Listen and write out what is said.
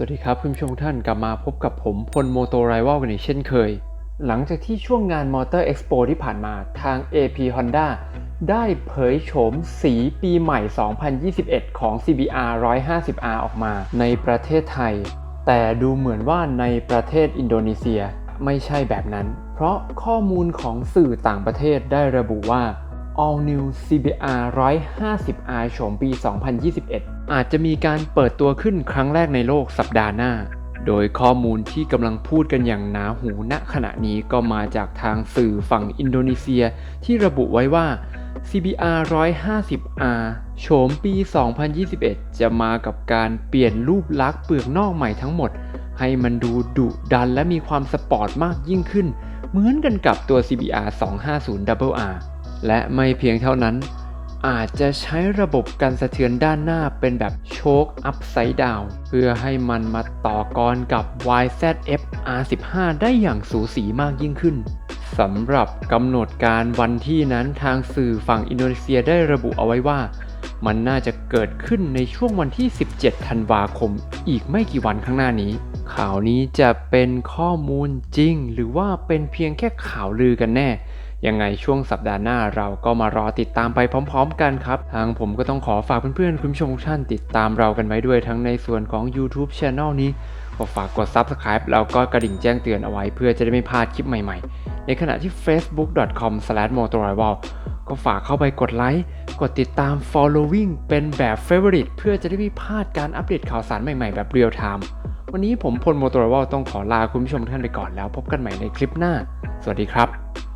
สวัสดีครับคุณผู้ชมทุกท่านกลับมาพบกับผมพลโมโตไรว a ลกันอีกเช่นเคย หลังจากที่ช่วงงาน Motor Expo ที่ผ่านมาทาง AP Honda ได้เผยโฉมสีปีใหม่ 2021 ของ CBR 150R ออกมาในประเทศไทย แต่ดูเหมือนว่าในประเทศอินโดนีเซียไม่ใช่แบบนั้น เพราะข้อมูลของสื่อต่างประเทศได้ระบุว่า All New CBR 150R โฉมปี 2021 อาจจะมีการเปิดตัวขึ้นครั้งแรกในโลกสัปดาห์หน้า โดยข้อมูลที่กำลังพูดกันอย่างหนาหูณขณะนี้ก็มาจากทางสื่อฝั่งอินโดนีเซียที่ระบุไว้ว่า CBR 150R โฉมปี 2021 จะมากับการเปลี่ยนรูปลักษณ์เปลือกนอกใหม่ทั้งหมด ให้มันดูดุดันและมีความสปอร์ตมากยิ่งขึ้น เหมือนกันกับตัว CBR 250RR และไม่เพียงเท่านั้น อาจจะใช้ระบบกันสะเทือนด้านหน้าเป็นแบบโชคอัพไซด์ดาวเพื่อให้มันมาต่อกรกับ YZF R15 ได้อย่างสูสีมากยิ่งขึ้นสำหรับกำหนดการวันที่นั้นทางสื่อฝั่งอินโดนีเซียได้ระบุเอาไว้ว่า มันน่าจะเกิดขึ้นในช่วงวันที่ 17 ธันวาคม อีกไม่กี่วันข้างหน้านี้ ข่าวนี้จะเป็นข้อมูลจริง หรือว่าเป็นเพียงแค่ข่าวลือกันแน่ ยังไงช่วงสัปดาห์หน้าเราก็มารอติดตามไปพร้อม ๆ กันครับ ทางผมก็ต้องขอฝากเพื่อนๆคุณผู้ชมทุกท่านติดตามเรากันไว้ด้วยทั้งในส่วนของ YouTube Channel นี้ก็ฝากกด Subscribe แล้วก็กระดิ่งแจ้งเตือนเอาไว้เพื่อจะได้ไม่พลาดคลิปใหม่ๆ ในขณะที่ facebook.com/motorival ก็ฝากเข้าไปกดไลค์ กดติดตาม following เป็นแบบ favorite เพื่อจะได้ไม่พลาดการอัปเดตข่าวสารใหม่ๆ แบบเรียลไทม์ วันนี้ผมพลโมโตรวลต้องขอลาคุณผู้ชมท่านไปก่อนแล้วพบกันใหม่ในคลิปหน้า สวัสดีครับ